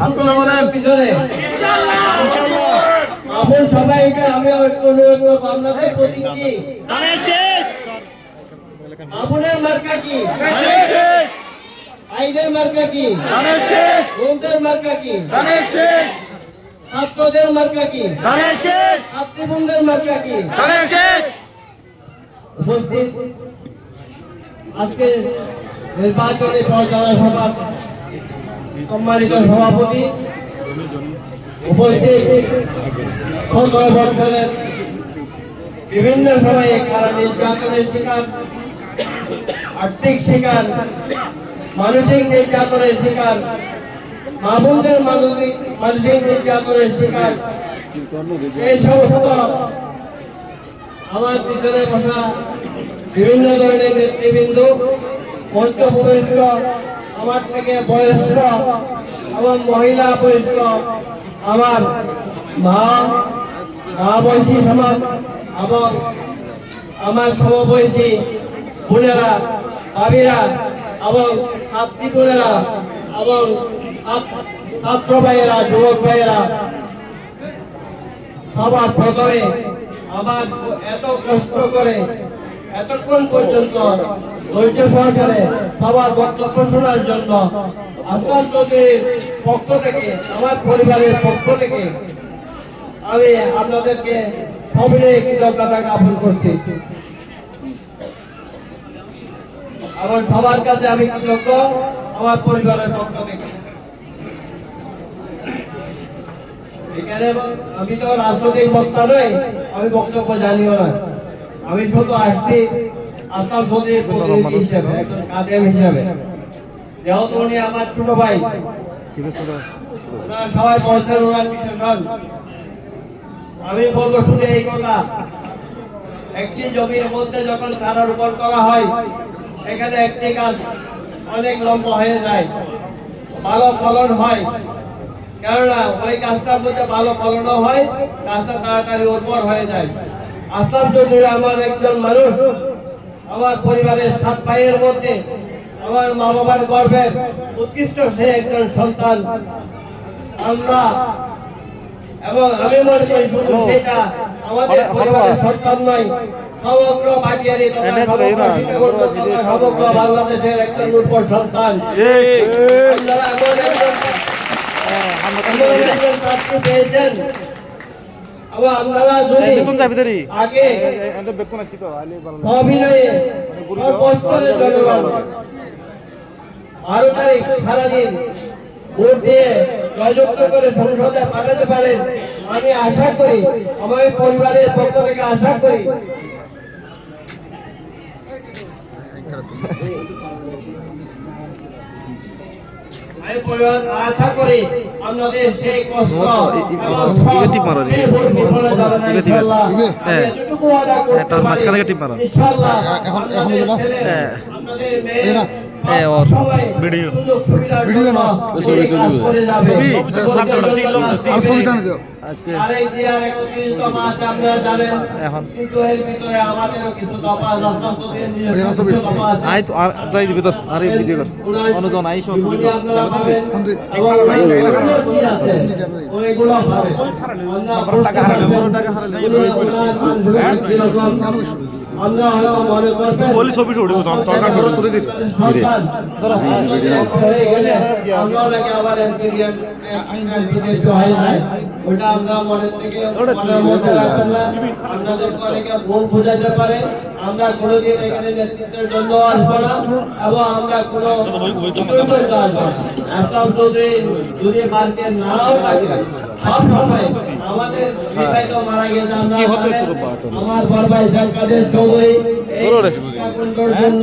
হাত তুলে বলেন। পিছনে আপন সবাইকে আমি অনুরোধ করব আপনাদের প্রতীক কি? আপনের মার্কা কি? আইনের মার্কা কি? বন্ধুদের মার্কা কি? ছাত্রদের মার্কা কি? ছাত্রীবন্ধের মার্কা কি? উপস্থিত। আজকে নির্বাচনী পর্যালোচনা সম্মানিত সভাপতি, উপস্থিত বিভিন্ন সময়ে কারা নির্যাতনের শিকার, আর্থিক শিকার, মানসিক নির্যাতনের শিকার মামুনদের মানসিক নির্যাতনের শিকার, এই সমস্ত আমার পিছনে বসা বিভিন্ন ধরনের নেতৃবৃন্দ মধ্যবয়স্ক আমার থেকে বয়স্ক এবং মহিলা বয়স্ক, আমার মা মা বয়সী সমাজ এবং আমার সমবয়সী বোনেরা, ভাবিরা এবং ছাত্রী বোনেরা এবং ছাত্র- ভাইয়েরা, যুবক ভাইয়েরা, সবার প্রথমে আমার এত কষ্ট করে এতক্ষণ পর্যন্ত ধৈর্য সহকারে সবার বক্তব্য শোনার জন্য চৌধুরীর পক্ষ থেকে, আমার পরিবারের পক্ষ থেকে আমি আপনাদেরকে সবিনয়ে কৃতজ্ঞতা জ্ঞাপন করছি। আমার সবার কাছে আমি কৃতজ্ঞ, আমার পরিবারের পক্ষ থেকে। এখানে আমি তো রাজনৈতিক বক্তা নই, আমি বক্তব্য জানিও না আমি শুধু আসছি আসাম চৌধুরীর প্রতিনিধি হিসেবে একজন কাদেম হিসেবে। যেহেতু উনি আমার ছোট ভাই ওনারা সবাই বলছেন ওনার বিশেষণ আমি বলব শুনে এই কথা একটি জমির মধ্যে যখন চারা রোপণ করা হয় সেখানে একটি গাছ অনেক লম্বা হয়ে যায় ভালো ফলন হয়। কেননা ওই গাছটার মধ্যে ভালো ফলনও হয় গাছটা তাড়াতাড়ি উর্বর হয়ে যায়। আসলাম চৌধুরী আমার একজন মানুষ আমার পরিবারের সাত ভাইয়ের মধ্যে আমার মা বাবার গর্বের উৎকৃষ্ট সে একজন সন্তান। আমরা এবং আমি মনে করি শুধু সেটা আমাদের পরিবারের সন্তান নয় সমগ্র চলে, সমগ্র আমরা বাংলাদেশের একজন সন্তান। আপনারা অভিনয়ে। জনগণ। তারিখ সারাদিন ভোট দিয়ে জয়যুক্ত করে সংসদে পাঠাতে পারেন। আমি আশা করি আমার পরিবারের পক্ষ থেকে আশা করি। আমি পরিবার আশা করি টিপ মারো হ্যাঁ। হ্যাঁ, তার। মাঝখানে টিপ মারো। এখন- এখন হ্যাঁ। হ্যাঁ, সব ওর ভিডিও। ভিডিও না। ছবি। ছবি। আর সুবিধা এখন। আই তো আর তাই দিবি তোর আরে ভিডিও কর। অনুদান আই সব টাকা হারালে, টাকা হারালে। মনে বলি ছবি তখন তরকার ধরো তুলে দিন। আমরা নাকি আবার এমপিডিএম হয়ে ওটা আমরা মনের থেকে মনের মধ্যে রাখবেন না। আপনাদেরকে অনেকে ভুল বোঝাতে পারে আমরা কোনোদিন এখানে নেতৃত্বের জন্য আসব না এবং আমরা কোনো আসব না চৌধুরী যদি বাড়িতে নাও থাকে আমরা কি হবে তোর বাবা তোর? আমার বড় ভাই চৌধুরী